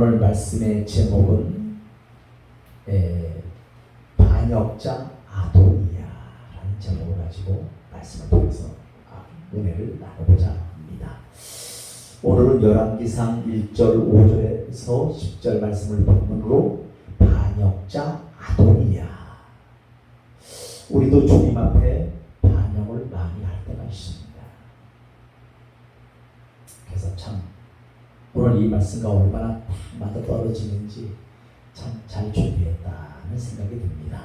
오늘 말씀의 제목은 에, 반역자 아도니아라는 제목을 가지고 말씀을 통해서 아, 은혜를 나눠보자 합니다. 오늘은 열왕기상 1절 5절에서 10절 말씀을 본문으로 반역자 아도니아 우리도 주님 앞에 반역을 많이 할 때가 있습니다. 그래서 참 오늘 이 말씀과 얼마나 딱 맞아 떨어지는지 참 잘 준비했다는 생각이 듭니다.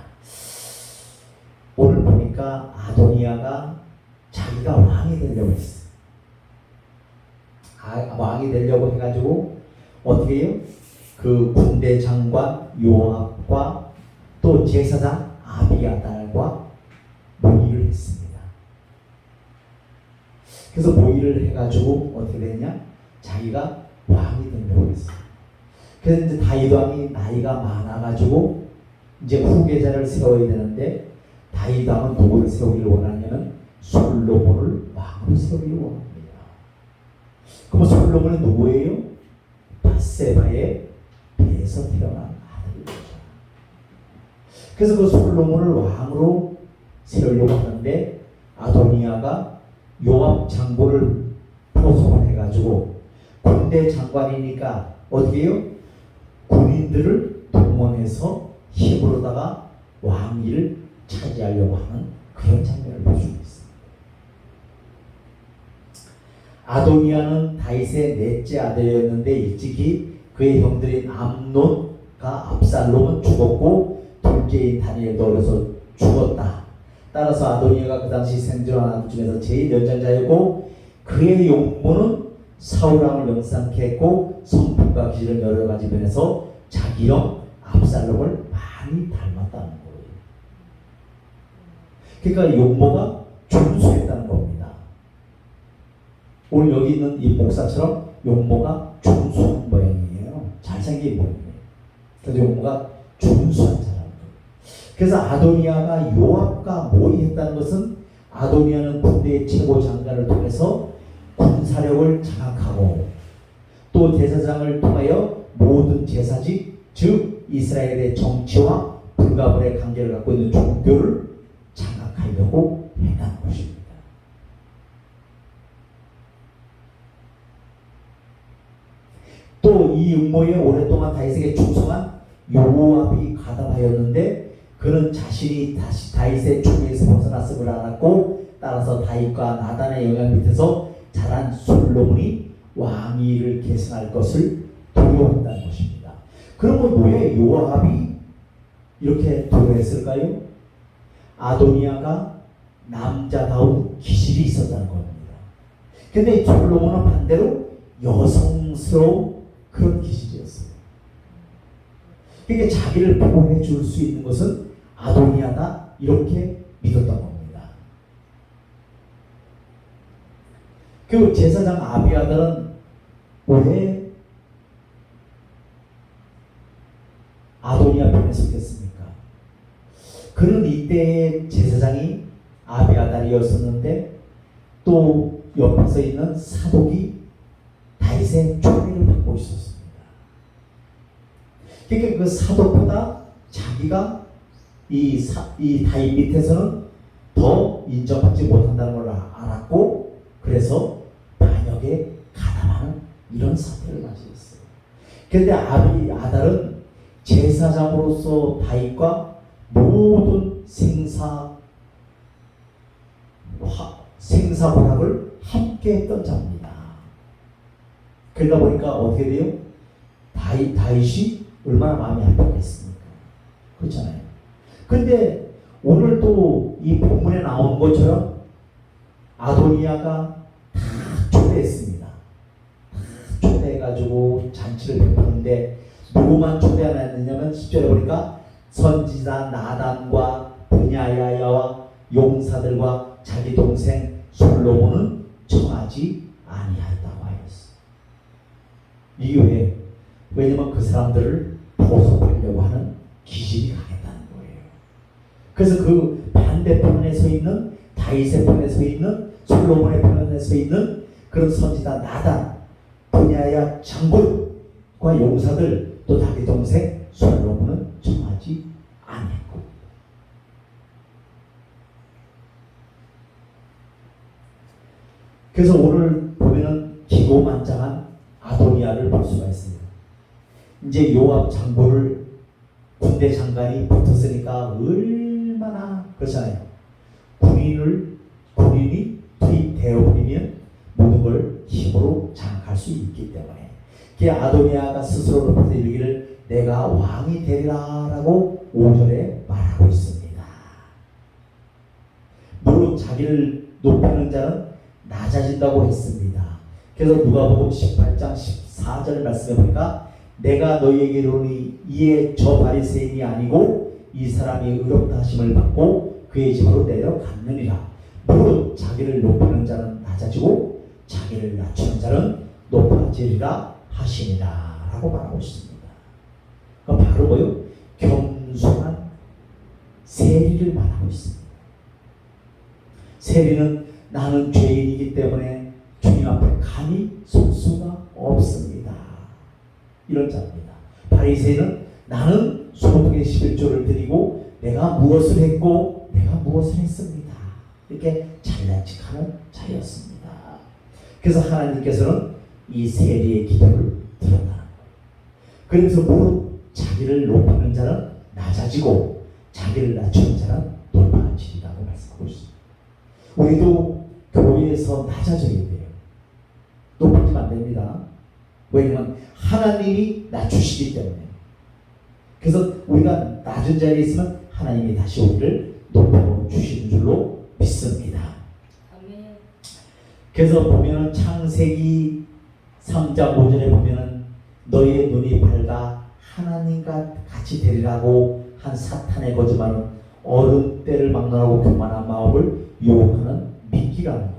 오늘 보니까 아도니아가 자기가 왕이 되려고 했어. 아, 왕이 되려고 해가지고 어떻게 해요? 그 군대 장관 요압과 또 제사장 아비아달과 모의를 했습니다. 그래서 모의를 해가지고 어떻게 됐냐? 자기가 왕이 되려고 했어요. 그래서 이제 다윗 왕이 나이가 많아가지고 이제 후계자를 세워야 되는데 다윗 왕은 누구를 세우기를 원하냐면 솔로몬을 왕으로 세우기를 원합니다. 그럼 솔로몬은 누구예요? 바세바의 배에서 태어난 아들이죠. 그래서 그 솔로몬을 왕으로 세우려고 하는데 아도니아가 요압 장군을 포섭을 해가지고 군대 장관이니까 어떻게 해요? 군인들을 동원해서 힘으로다가 왕위를 차지하려고 하는 그런 장면을 볼 수 있습니다. 아도니아는 다윗의 넷째 아들이었는데 일찍이 그의 형들인 암논과 압살롬은 죽었고 둘째인 다니엘도 어려서 죽었다. 따라서 아도니아가 그 당시 생존한 중에서 제일 연장자였고 그의 용모는 사울왕을 영상케 했고 성품과 기질은 여러 가지 면에서 자기 형 압살롬을 많이 닮았다는 거예요. 그러니까 용모가 준수했다는 겁니다. 오늘 여기 있는 이 목사처럼 용모가 준수한 모양이에요. 잘생긴 모양이에요. 그래서 용모가 준수한 사람. 그래서 아도니아가 요압과 모의했다는 것은 아도니아는 군대의 최고 장관을 통해서 군사력을 장악하고 또 제사장을 통하여 모든 제사직 즉 이스라엘의 정치와 불가분의 관계를 갖고 있는 종교를 장악하려고 해간 것입니다. 또 이 음모에 오랫동안 다윗에게 충성한 요압이 가담하였는데 그는 자신이 다시 다윗의 총에서 벗어났음을 알았고 따라서 다윗과 나단의 영향 밑에서 자란 솔로몬이 왕위를 계승할 것을 두려워한다는 것입니다. 그러면 왜 요압이 이렇게 두려워했을까요? 아도니아가 남자다운 기질이 있었다는 겁니다. 근데 솔로몬은 반대로 여성스러운 그런 기질이었어요. 그러니까 자기를 보호해 줄 수 있는 것은 아도니아다 이렇게 믿었던 겁니다. 그 제사장 아비아들은 왜 아도니아 편에 속했습니까? 그는 이때의 제사장이 아비아달이었었는데 또 옆에서 있는 사독이 다윗의 총애를 받고 있었습니다. 그러니까 그 사독보다 자기가 이, 사, 이 다윗 밑에서는 더 인정받지 못한다는 걸 알았고 그래서 반역에 가담하는 이런 사태를 맞이했어요. 그런데 아비 아달은 제사장으로서 다윗과 모든 생사 화, 생사 번학을 함께 했던 자입니다. 그러다 보니까 어떻게 돼요? 다윗, 다윗이 얼마나 마음이 아팠겠습니까? 그렇잖아요. 근데 오늘 또 이 본문에 나온 것처럼 아도니아가 다 초대했습니다. 다 초대해가지고 잔치를 베푸는데 누구만 초대 안 했느냐면 10절에 보니까 선지자 나단과 분야야야와 용사들과 자기 동생 솔로몬은 청하지 아니하였다고 하였어. 왜? 왜냐면 그 사람들을 보석하려고 하는 기질이 강했다는 거예요. 그래서 그 반대편에 서 있는 다윗의 편에 서 있는 솔로몬의 편에 서 있는 그런 선지자 나단 분야야 장군 용사들 또 자기 동생 솔로몬은 정하지 아니했고 그래서 오늘 보면은 기고만장한 아도니아를 볼 수가 있습니다. 이제 요압 장보를 군대 장관이 붙었으니까 얼마나 그렇잖아요. 군인을 군인이 투입되어 버리면 걸 힘으로 장악할 수 있기 때문에 그 아도니아가 스스로 높여서 이르기를 내가 왕이 되리라 라고 5절에 말하고 있습니다. 무릇 자기를 높이는 자는 낮아진다고 했습니다. 그래서 누가복음 18장 14절 말씀해 보니까 내가 너희에게 이르노니 이에 저 바리새인이 아니고 이 사람이 의롭다 하심을 받고 그의 집으로 내려갔느니라. 무릇 자기를 높이는 자는 낮아지고 자기를 낮추는 자는 높아지리라 하시니라 라고 말하고 있습니다. 그 바로 뭐요? 겸손한 세리를 말하고 있습니다. 세리는 나는 죄인이기 때문에 주님 앞에 감히 설 수가 없습니다. 이런 자입니다. 바리새인은 나는 소득의 11조를 드리고 내가 무엇을 했고 내가 무엇을 했습니다. 이렇게 잘난 척하는 자였습니다. 그래서 하나님께서는 이 세리의 기도를 거예요. 그래서 무릇 자기를 높이는 자는 낮아지고 자기를 낮추는 자는 높아지리라고 말씀하고 있습니다. 우리도 교회에서 낮아져야 돼요. 높아지면 안 됩니다. 왜냐하면 하나님이 낮추시기 때문에. 그래서 우리가 낮은 자리에 있으면 하나님이 다시 우리를 높여 주시는 줄로 믿습니다. 그래서 보면은 창세기 3장 5절에 보면은 너희의 눈이 밝아 하나님과 같이 되리라고 한 사탄의 거짓말은 어른 때를 막론하고 교만한 마음을 유혹하는 미끼라는 거예요.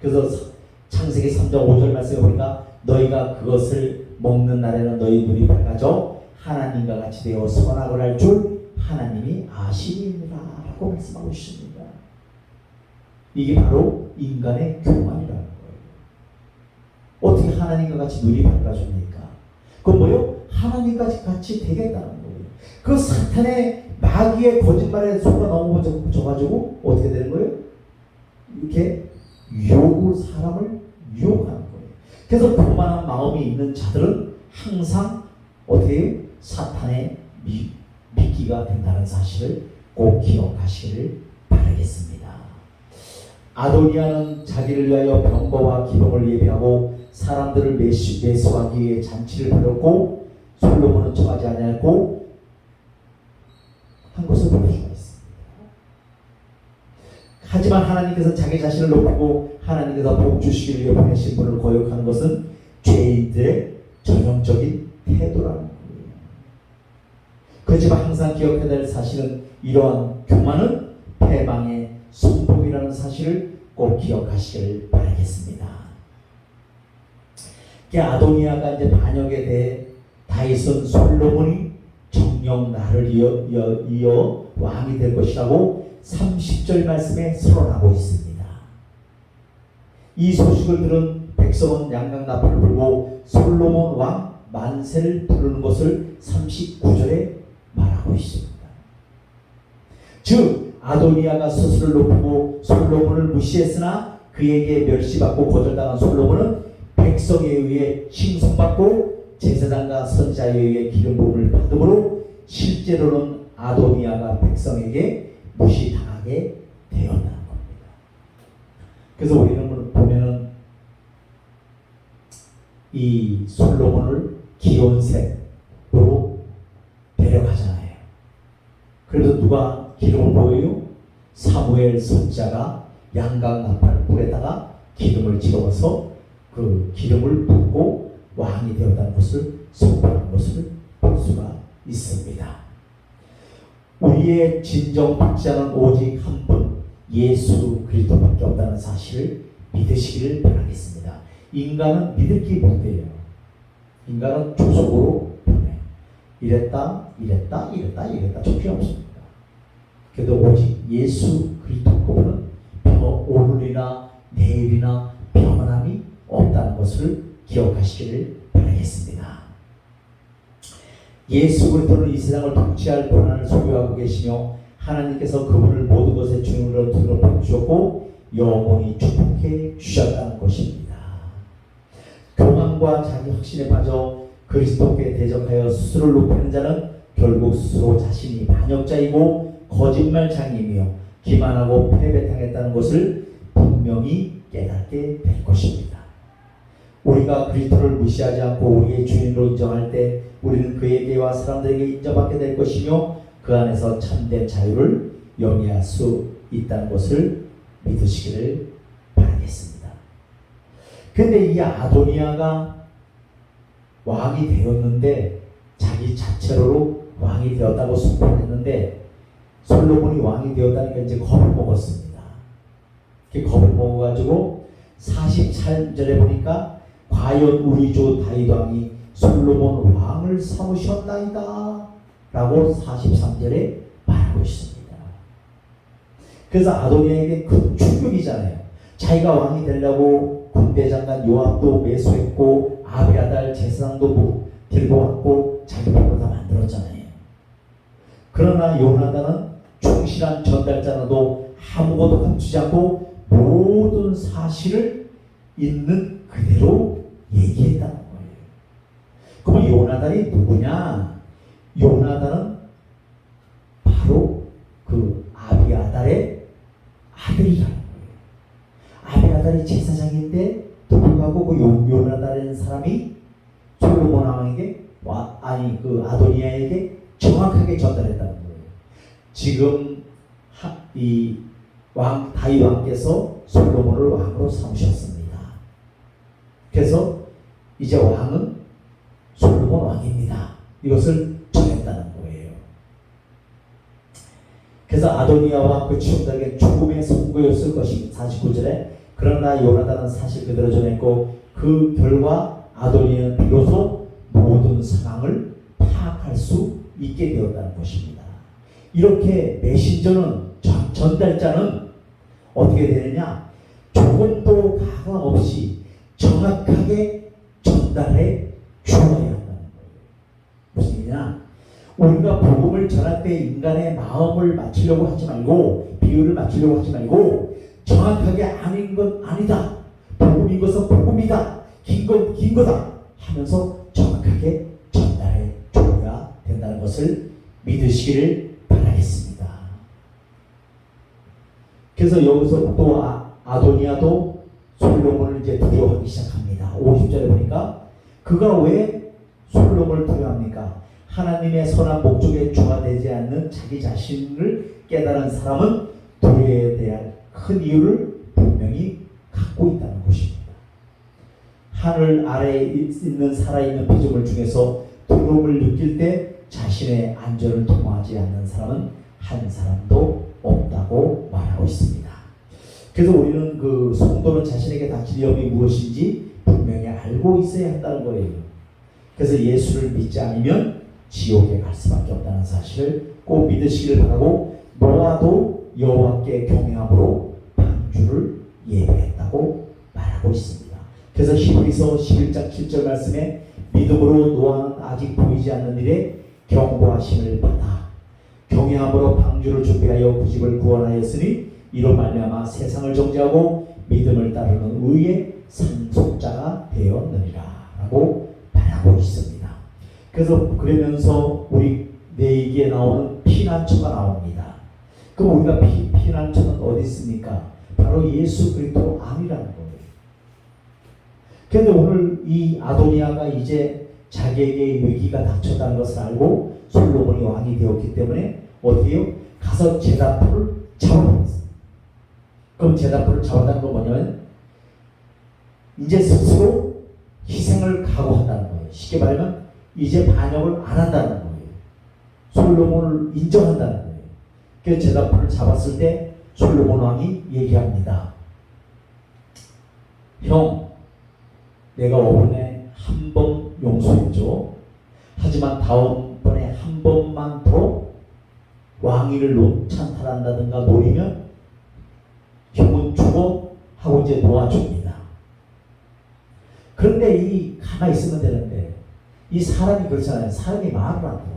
그래서 창세기 3장 5절 말씀에 보니까 너희가 그것을 먹는 날에는 너희 눈이 밝아져 하나님과 같이 되어 선악을 할 줄 하나님이 아시니라 라고 말씀하고 있습니다. 이게 바로 인간의 교만이라는 거예요. 어떻게 하나님과 같이 눈이 밝아집니까? 그건 뭐요? 하나님과 같이 되겠다는 거예요. 그 사탄의 마귀의 거짓말에 속아 넘어져가지고 어떻게 되는 거예요? 이렇게 유혹을 사람을 유혹하는 거예요. 그래서 교만한 마음이 있는 자들은 항상 어떻게? 사탄의 미, 미끼가 된다는 사실을 꼭 기억하시기를 바라겠습니다. 아도니아는 자기를 위하여 병거와 기병을 예비하고 사람들을 매수, 매수하기 위해 잔치를 벌였고 솔로몬은 처하지 아니하고 한 것을 볼 수가 있습니다. 하지만 하나님께서 자기 자신을 높이고 하나님께서 복 주시기를 위해 보내신 분을 거역하는 것은 죄인들의 전형적인 태도라는 거예요. 그렇지만 항상 기억해야 될 사실은 이러한 교만은 패망의 순 복이라는 사실을 꼭 기억하시길 바라겠습니다. 그 아도니아가 이제 반역에 대해 다윗은 솔로몬이 정령 나를 이어, 이어, 이어 왕이 될 것이라고 30절 말씀에 선언하고 있습니다. 이 소식을 들은 백성은 양강나팔을 불고 솔로몬 왕 만세를 부르는 것을 39절에 말하고 있습니다. 즉 아도니아가 스스로를 높이고 솔로몬을 무시했으나 그에게 멸시받고 거절당한 솔로몬은 백성에 의해 칭송받고 제사장과 선자에 의해 기름 부음을 받음으로 실제로는 아도니아가 백성에게 무시당하게 되었다는 겁니다. 그래서 우리는 보면은 이 솔로몬을 기온색으로 데려가잖아요. 그래서 누가 기름을 보여요? 사무엘 선자가 양강 나팔 불에다가 기름을 집어서 그 기름을 붓고 왕이 되었다는 것을 선포하는 것을 볼 수가 있습니다. 우리의 진정 박자는 오직 한 분, 예수 그리스도밖에 없다는 사실을 믿으시기를 바라겠습니다. 인간은 믿을 게 못돼요. 인간은 조속으로 변해. 이랬다, 이랬다, 이랬다, 이랬다. 적이 없습니다. 그래도 오직 예수 그리스도는 오늘이나 내일이나 평안함이 없다는 것을 기억하시기를. 바라겠습니다. 예수 그리스도는 이 세상을 통치할 권한을 소유하고 계시며 하나님께서 그분을 모든 것의 주인으로 드러내 주셨고 영원히 축복해 주셨다는 것입니다. 교만과 자기 확신에 빠져 그리스도께 대적하여 스스로를 높이는 자는 결국 스스로 자신이 반역자이고 거짓말장이며 기만하고 패배당했다는 것을 분명히 깨닫게 될 것입니다. 우리가 그리스도를 무시하지 않고 우리의 주인으로 인정할 때 우리는 그에게와 사람들에게 인정받게 될 것이며 그 안에서 참된 자유를 영위할 수 있다는 것을 믿으시기를 바라겠습니다. 근데 이 아도니아가 왕이 되었는데 자기 자체로 왕이 되었다고 선포했는데 솔로몬이 왕이 되었다니까 이제 겁을 먹었습니다. 그 겁을 먹어가지고 43절에 보니까 과연 우리 조 다윗 왕이 솔로몬 왕을 삼으셨나이다 라고 43절에 말하고 있습니다. 그래서 아도니아에게 큰 충격이잖아요. 자기가 왕이 되려고 군대 장관 요압도 매수했고 아비아달 제사장도 뭐 들고 왔고 자기 몸으로 다 만들었잖아요. 그러나 요나단은 충실한 전달자라도 아무것도 감추지 않고 모든 사실을 있는 그대로 얘기했다는 거예요. 그럼 요나단이 누구냐? 요나단은 바로 그 아비아달의 아들이라는 거예요. 아비아달이 제사장인데 불구하고 그 요- 요나단이라는 사람이 솔로몬 왕에게 와 아니 그 아도니아에게 정확하게 전달했다는 거예요. 지금 이 왕 다윗 왕께서 솔로몬을 왕으로 삼으셨습니다. 그래서 이제 왕은 솔로몬 왕입니다. 이것을 전했다는 거예요. 그래서 아도니아와 그 친구들에게 죽음의 선고였을 것입니다. 49절에 그러나 요나단은 사실 그대로 전했고 그 결과 아도니아는 비로소 모든 상황을 파악할 수 있게 되었다는 것입니다. 이렇게 메신저는 전, 전달자는 어떻게 되느냐? 조금도 가감 없이 정확하게 전달해 주어야 한다는 거예요. 무슨 얘기냐? 우리가 복음을 전할 때 인간의 마음을 맞추려고 하지 말고 비유를 맞추려고 하지 말고 정확하게 아닌 건 아니다. 복음인 것은 복음이다. 긴 건 긴 거다. 하면서 정확하게 전달해 줘야 된다는 것을 믿으시기를 바라겠습니다. 그래서 여기서 또 아, 아도니아도 솔로몬을 이제 두려워하기 시작합니다. 50절에 보니까 그가 왜 솔로몬을 두려워합니까? 하나님의 선한 목적에 중화되지 않는 자기 자신을 깨달은 사람은 두려워에 대한 큰 이유를 분명히 갖고 있다는 것입니다. 하늘 아래에 있는 살아있는 피조물 중에서 두려움을 느낄 때 자신의 안전을 도모하지 않는 사람은 한 사람도 없다고 말하고 있습니다. 그래서 우리는 그 성도는 자신에게 닥칠 위험이 무엇인지 분명히 알고 있어야 한다는 거예요. 그래서 예수를 믿지 않으면 지옥에 갈 수밖에 없다는 사실을 꼭 믿으시기를 바라고 노아도 여호와께 경외함으로 방주를 예배했다고 말하고 있습니다. 그래서 히브리서 11장 7절 말씀에 믿음으로 노아는 아직 보이지 않는 일에 경고하심을 받아 경외함으로 방주를 준비하여 그 집을 구원하였으니 이로 말미암아 세상을 정죄하고 믿음을 따르는 의의 상속자가 되었느니라라고 말하고 있습니다. 그래서 그러면서 우리 내기에 나오는 피난처가 나옵니다. 그럼 우리가 피, 피난처는 어디 있습니까? 바로 예수 그리스도 안이라는 거예요. 그런데 오늘 이 아도니아가 이제 자기에게 위기가 닥쳤다는 것을 알고 솔로몬이 왕이 되었기 때문에 어디에요? 가서 제다포를 잡아버렸어요. 그럼 제다포를 잡아다는 건 뭐냐면 이제 스스로 희생을 각오한다는 거예요. 쉽게 말하면 이제 반역을 안 한다는 거예요. 솔로몬을 인정한다는 거예요. 그래서 제다포를 잡았을 때 솔로몬 왕이 얘기합니다. 형, 내가 오번에 한 번 용서했죠. 하지만 다음번에 한 번만 더 왕위를 노찬탈한다든가 노리면 형은 죽어 하고 이제 놓아줍니다. 그런데 이 가만히 있으면 되는데 이 사람이 그렇잖아요. 사람이 말을 안 들어.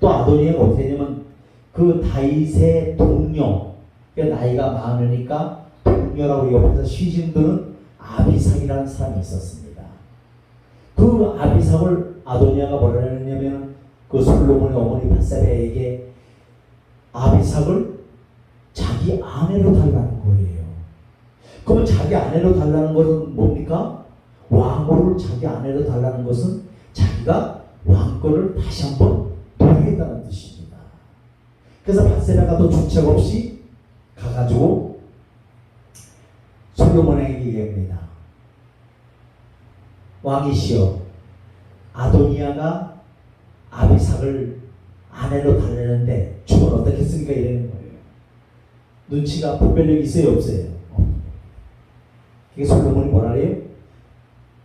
또 아도니아가 어떻게 했냐면 그 다윗의 동료 나이가 많으니까 동료라고 옆에서 시즌들은 아비삭이라는 사람이 있었습니다. 그 아비삭을 아도니아가 뭐라 했냐면 그 솔로몬의 어머니 바세바에게 아비삭을 자기 아내로 달라는 거예요. 그러면 자기 아내로 달라는 것은 뭡니까? 왕호를 자기 아내로 달라는 것은 자기가 왕권을 다시 한번 노리겠다는 뜻입니다. 그래서 바세바가 또 주책 없이 가가지고 솔로몬에게 얘기합니다. 왕이시여 아도니아가 아비삭을 아내로 달래는데 죽은 어떻겠습니까? 이러는 거예요. 눈치가 분별력이 있어요 없어요? 이게 솔로몬이 뭐라 그래요?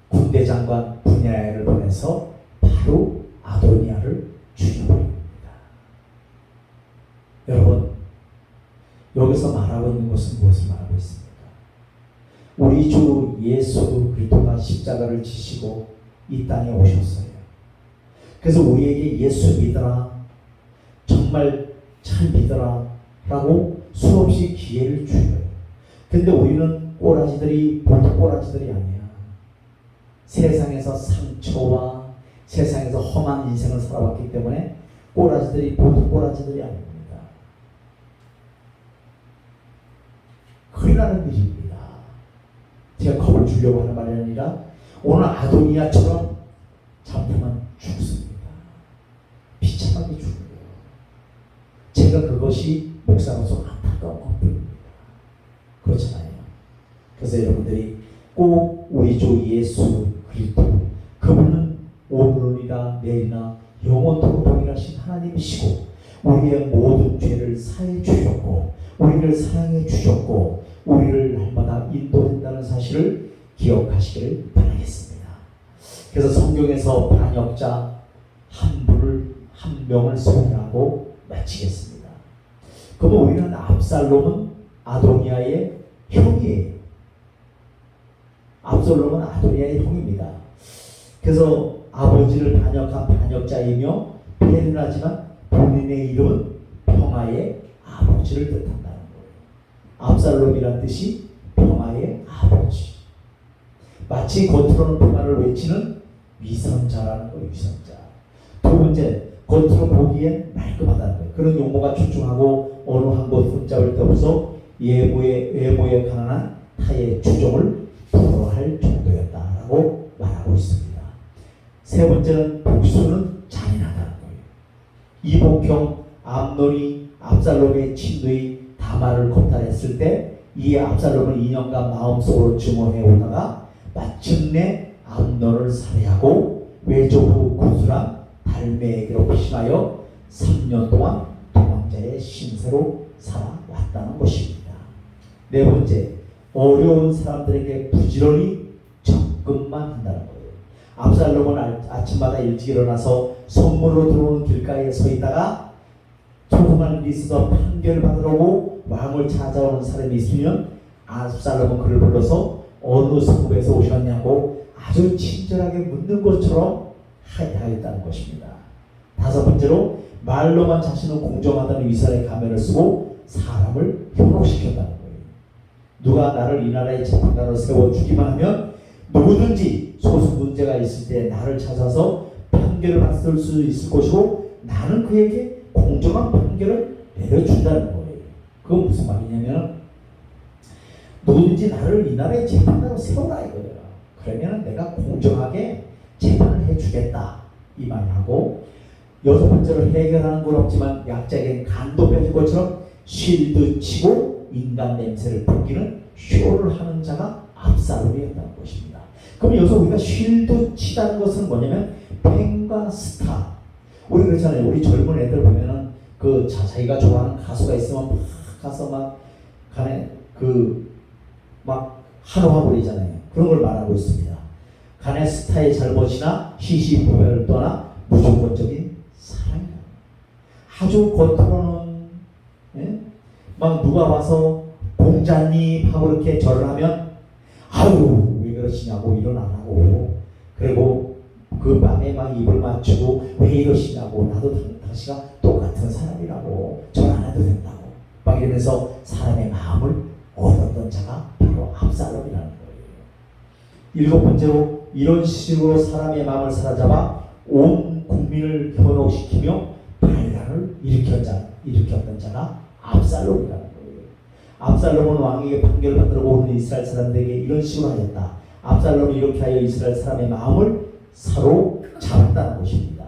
군대 장관 분야를 보내서 바로 아도니아를 죽여버립니다. 여러분 여기서 말하고 있는 것은 무엇을 말하고 있습니까? 우리 주 예수 그리스도가 십자가를 지시고 이 땅에 오셨어요. 그래서 우리에게 예수 믿어라. 정말 잘 믿어라. 라고 수없이 기회를 주어요. 근데 우리는 꼬라지들이 보통 꼬라지들이 아니야. 세상에서 상처와 세상에서 험한 인생을 살아왔기 때문에 꼬라지들이 보통 꼬라지들이 아닙니다. 큰일 나는 일입니다. 제가 겁을 주려고 하는 말이 아니라 오늘 아도니아처럼 잡히면 죽습니다. 비참하게 죽어요. 제가 그것이 목사로서 안타까운 것뿐입니다. 그렇잖아요. 그래서 여러분들이 꼭 우리 주 예수 그리스도 그분은 오늘이나 내일이나 영원토록 동일하신 하나님이시고 우리의 모든 죄를 사해 주셨고 우리를 사랑해 주셨고 우리를 날마다 인도한다는 사실을 기억하시기를 바라겠습니다. 그래서 성경에서 반역자 한 분을 한 명을 소개하고 마치겠습니다. 그러면 우리는 압살롬은 아도니아의 형이에요. 압살롬은 아도니아의 형입니다. 그래서 아버지를 반역한 반역자이며 패륜하지만 본인의 이름은 평화의 아버지를 뜻한다는 거예요. 압살롬이란 뜻이 평화의 아버지. 마치 겉으로는 평화를 외치는 위선자라는 거예요. 위선자. 두 번째, 겉으로 보기엔 말끔하다는 거예요. 그런 용모가 출중하고 어느 한곳 흠잡을 데 없어 예모의 외모에 가난한 타의 주종을 부러워할 정도였다라고 말하고 있습니다. 세 번째는 복수는 잔인하다는 거예요. 이복형 암논이 압살롬의 친누이 다마를 겁탈했을 때 이 압살롬은 2년간 마음속으로 증오해 오다가 마침내 암논을 살해하고 외조부 구수랑 달매에게로 피신하여 3년 동안 도망자의 신세로 살아왔다는 것입니다. 네 번째, 어려운 사람들에게 부지런히 접근만 한다는 거예요. 압살롬은 아- 아침마다 일찍 일어나서 성문으로 들어오는 길가에 서 있다가 조금만 일이 있어서 판결을 받으러 오고 왕을 찾아오는 사람이 있으면 압살롬은 그를 불러서 어느 성읍에서 오셨냐고 아주 친절하게 묻는 것처럼 하야했다는 것입니다. 다섯 번째로 말로만 자신은 공정하다는 위선의 가면을 쓰고 사람을 현혹시켰다는 거예요. 누가 나를 이 나라의 재판관으로 세워 주기만 하면 누구든지 소수 문제가 있을 때 나를 찾아서 판결을 받을 수 있을 것이고 나는 그에게 공정한 판결을 내려준다는 거예요. 그건 무슨 말이냐면 누구든지 나를 이 나라의 재판관으로 세워라 이거예요. 그러면 내가 공정하게 재판을 해 주겠다 이 말하고 여섯 번째로 해결하는 건 없지만 약자에게 간도 빼줄 것처럼 실드 치고 인간 냄새를 풍기는 쇼를 하는 자가 압살롬이었다는 것입니다. 그럼 여기서 우리가 쉴드 치다는 것은 뭐냐면 팬과 스타. 우리 그렇잖아요. 우리 젊은 애들 보면은 그 자, 자기가 좋아하는 가수가 있으면 막 가서 막 간에 그 막 한호하 버리잖아요. 그런 걸 말하고 있습니다. 간의 스타의 잘못이나 시시보배를 떠나 무조건적인 사랑이다. 아주 겉으로는 예? 막 누가 와서 공자님 하고 이렇게 절을 하면 아유 왜 그러시냐고 일어나라고 그리고 그 밤에 막 입을 맞추고 왜 이러시냐고 나도 당- 당신과 똑같은 사람이라고 전안 해도 된다고 막 이러면서 사람의 마음을 얻었던 자가 바로 압살롬이라는 거예요. 일곱 번째로 이런 식으로 사람의 마음을 사로잡아 온 국민을 현혹시키며 반란을 일으켰 자, 일으켰던 자가 압살롬이라는 거예요. 압살롬은 왕에게 판결받으러 오는 이스라엘 사람들에게 이런 식으로 하였다. 압살롬이 이렇게 하여 이스라엘 사람의 마음을 사로잡았다는 것입니다.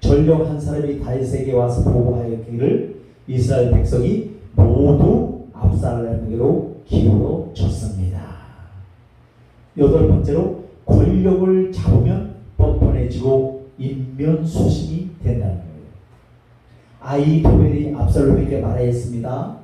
전령 한 사람이 다윗에게 와서 보고하였기를 이스라엘 백성이 모두 압살롬에게로 기울어졌습니다. 여덟 번째로 권력을 잡으면 뻔뻔해지고 인면소심이 된다는 거예요. 아이도벨이 압살롬에게 말하였습니다.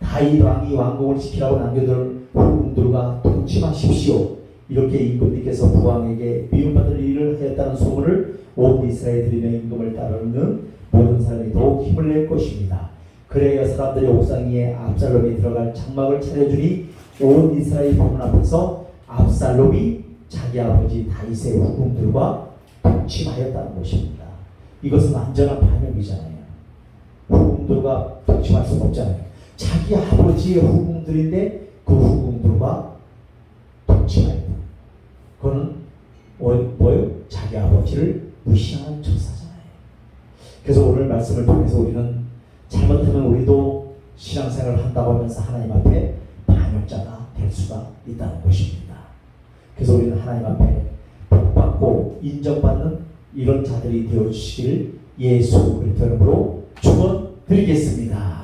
다윗 왕이 왕궁을 지키라고 남겨둘 후궁들과 동침하십시오. 이렇게 임금님께서 부왕에게 미움받을 일을 하였다는 소문을 온 이스라엘 들이며 임금을 따르는 모든 사람이 더욱 힘을 낼 것입니다. 그래야 사람들이 옥상 위에 압살롬이 들어갈 장막을 차려주니 온 이스라엘 부문 앞에서 압살롬이 자기 아버지 다윗의 후궁들과 동침하였다는 것입니다. 이것은 완전한 반역이잖아요. 후궁들과 동침할 수 없잖아요. 자기 아버지의 후궁들인데 그 후궁들과 동침하였다. 그거는 뭐- 뭐요? 자기 아버지를 무시하는 처사잖아요. 그래서 오늘 말씀을 통해서 우리는 잘못하면 우리도 신앙생활을 한다고 하면서 하나님 앞에 반역자가 될 수가 있다는 것입니다. 그래서 우리는 하나님 앞에 복받고 인정받는 이런 자들이 되어 주시길 예수 그리스도 이름으로 축원드리겠습니다.